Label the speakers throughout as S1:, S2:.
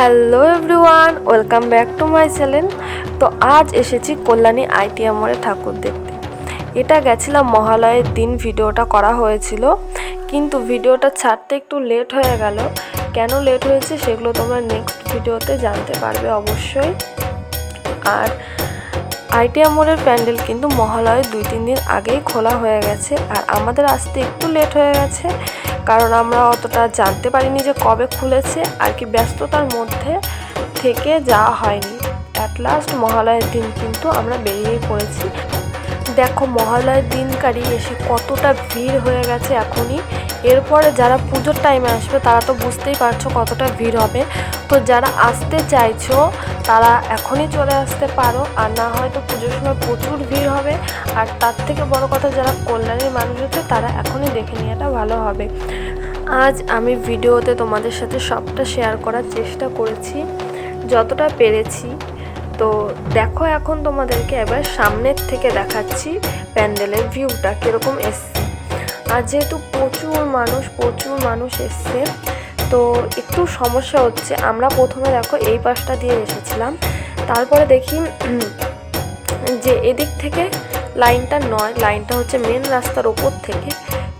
S1: Hello everyone, welcome back to my channel. তো আজ এসেছি কল্যাণী আইটি আমরে ঠাকুর দেখতে। এটা গেছিলাম মহালয়ের দিন ভিডিওটা করা হয়েছিল, কিন্তু ভিডিওটা ছাড়তে একটু লেট হয়ে গেল। কেন লেট হয়েছে সেগুলো তোমরা নেক্সট ভিডিওতে জানতে পারবে অবশ্যই। আর আইটিএম মোড়ের প্যান্ডেল কিন্তু মহালয়ের দুই, তিন দিন আগেই খোলা হয়ে গেছে আর আমাদের আসতে একটু লেট হয়ে গেছে কারণ আমরা অতটা জানতে পারিনি যে কবে খুলেছে আর কি ব্যস্ততার মধ্যে থেকে যাওয়া হয়নি। অ্যাট লাস্ট মহালয়ের দিন কিন্তু আমরা বেরিয়ে পড়েছি। দেখো মহালয়ের দিনকারই এসে কতটা ভিড় হয়ে গেছে এখনই। এরপরে যারা পুজোর টাইমে আসবে, তারা তো বুঝতেই পারছ কতটা ভিড় হবে। তো যারা আসতে চাইছো, তারা এখনই চলে আসতে পারো। আর না হয়তো পুজোর সময় প্রচুর ভিড় হবে। আর তার থেকে বড় কথা, যারা কল্যাণের মানুষ আছে তারা এখনই দেখে নেওয়াটা ভালো হবে। আজ আমি ভিডিওতে তোমাদের সাথে সবটা শেয়ার করার চেষ্টা করেছি, যতটা পেরেছি। তো দেখো এখন তোমাদেরকে এবার সামনের থেকে দেখাচ্ছি প্যান্ডেলের ভিউটা কীরকম এসছে। আর যেহেতু প্রচুর মানুষ প্রচুর মানুষ এসছে, তো একটু সমস্যা হচ্ছে। আমরা প্রথমে দেখো এই পাশটা দিয়ে এসেছিলাম। তারপরে দেখি যে এদিক থেকে লাইনটা নয়, লাইনটা হচ্ছে মেন রাস্তার ওপর থেকে।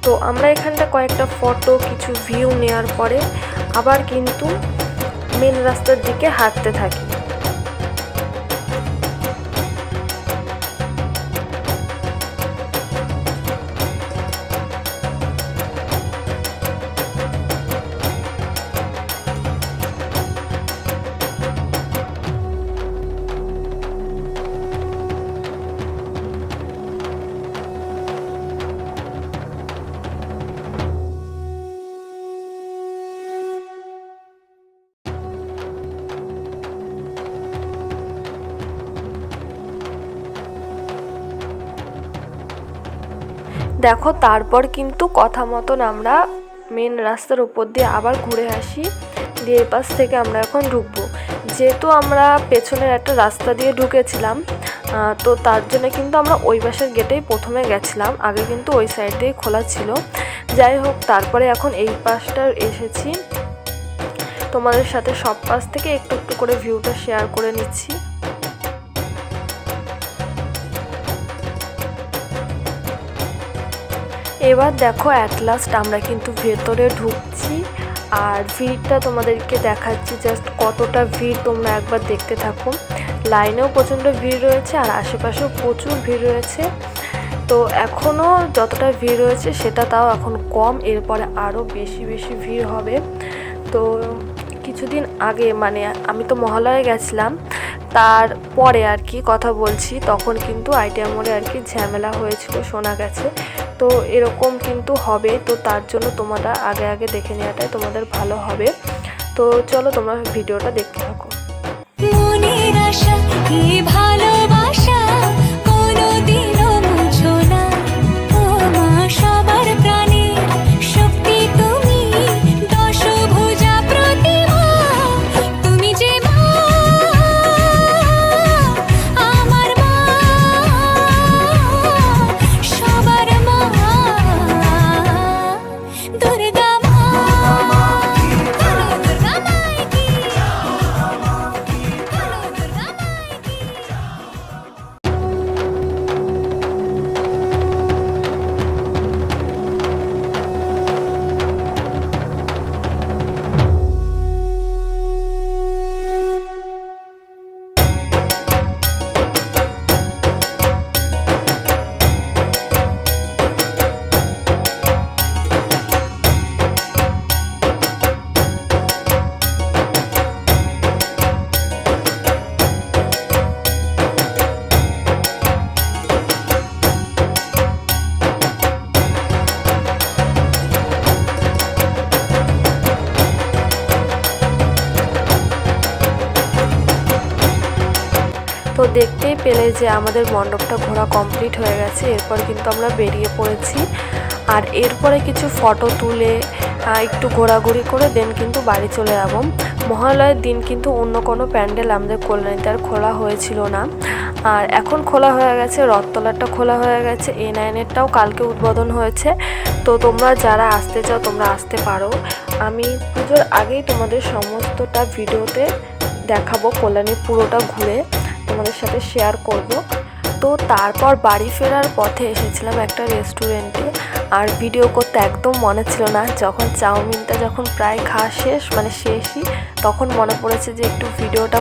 S1: তো আমরা এখানটা কয়েকটা ফটো কিছু ভিউ নেওয়ার পরে আবার কিন্তু মেন রাস্তার দিকে হাঁটতে থাকি। দেখো, তারপর কিন্তু কথা মতন আমরা মেন রাস্তার উপর দিয়ে আবার ঘুরে আসি। দিয়ে পাশ থেকে আমরা এখন ঢুকবো। যেহেতু আমরা পেছনের একটা রাস্তা দিয়ে ঢুকেছিলাম তো তার জন্য কিন্তু আমরা ওই পাশের গেটেই প্রথমে গেছিলাম। আগে কিন্তু ওই সাইডেই খোলা ছিল। যাই হোক, তারপরে এখন এই পাশটা এসেছি। তোমাদের সাথে সব পাশ থেকে একটু একটু করে ভিউটা শেয়ার করে নিচ্ছি। এবার দেখো অ্যাট লাস্ট আমরা কিন্তু ভেতরে ঢুকছি। আর ভিড়টা তোমাদেরকে দেখাচ্ছি জাস্ট কতটা ভিড় তোমরা একবার দেখতে থাকো। লাইনেও প্রচণ্ড ভিড় রয়েছে আর আশেপাশেও প্রচুর ভিড় রয়েছে। তো এখনও যতটা ভিড় রয়েছে সেটা তাও এখন কম, এরপরে আরও বেশি বেশি ভিড় হবে। তো কিছুদিন আগে মানে আমি তো মহালয়ে গেছিলাম তার পরে আর কি কথা বলছি, তখন কিন্তু আইটি মোড়ে আর কি ঝামেলা হয়েছিল, শোনা গেছে। তো এরকম কিন্তু হবে, তো তার জন্য তোমরা আগে আগে দেখে নেওয়াটাই তোমাদের ভালো হবে। তো চলো তোমরা ভিডিওটা দেখতে থাকো। দেখতেই পেলে যে আমাদের মণ্ডপটা ঘোরা কমপ্লিট হয়ে গেছে। এরপর কিন্তু আমরা বেরিয়ে পড়েছি। আর এরপরে কিছু ফটো তুলে একটু ঘোরাঘুরি করে দেন কিন্তু বাড়ি চলে যাব। মহালয়ের দিন কিন্তু অন্য কোনো প্যান্ডেল আমাদের কল্যাণীতে আর খোলা হয়েছিল না। আর এখন খোলা হয়ে গেছে, রথতলাটা খোলা হয়ে গেছে এ নাইনেরটাও কালকে উদ্বোধন হয়েছে। তো তোমরা যারা আসতে চাও, তোমরা আসতে পারো। আমি পুজোর আগেই তোমাদের সমস্তটা ভিডিওতে দেখাবো কল্যাণী পুরোটা ঘুরে। তোমাদের সাথে শেয়ার করব। তো তারপর বাড়ি ফেরার পথে এসেছিলাম একটা রেস্টুরেন্টে আর ভিডিও করতে একদম মনে ছিল না। যখন চাউমিনটা যখন প্রায় খাওয়া শেষ মানে শেষই, তখন মনে পড়েছে যে একটু ভিডিওটা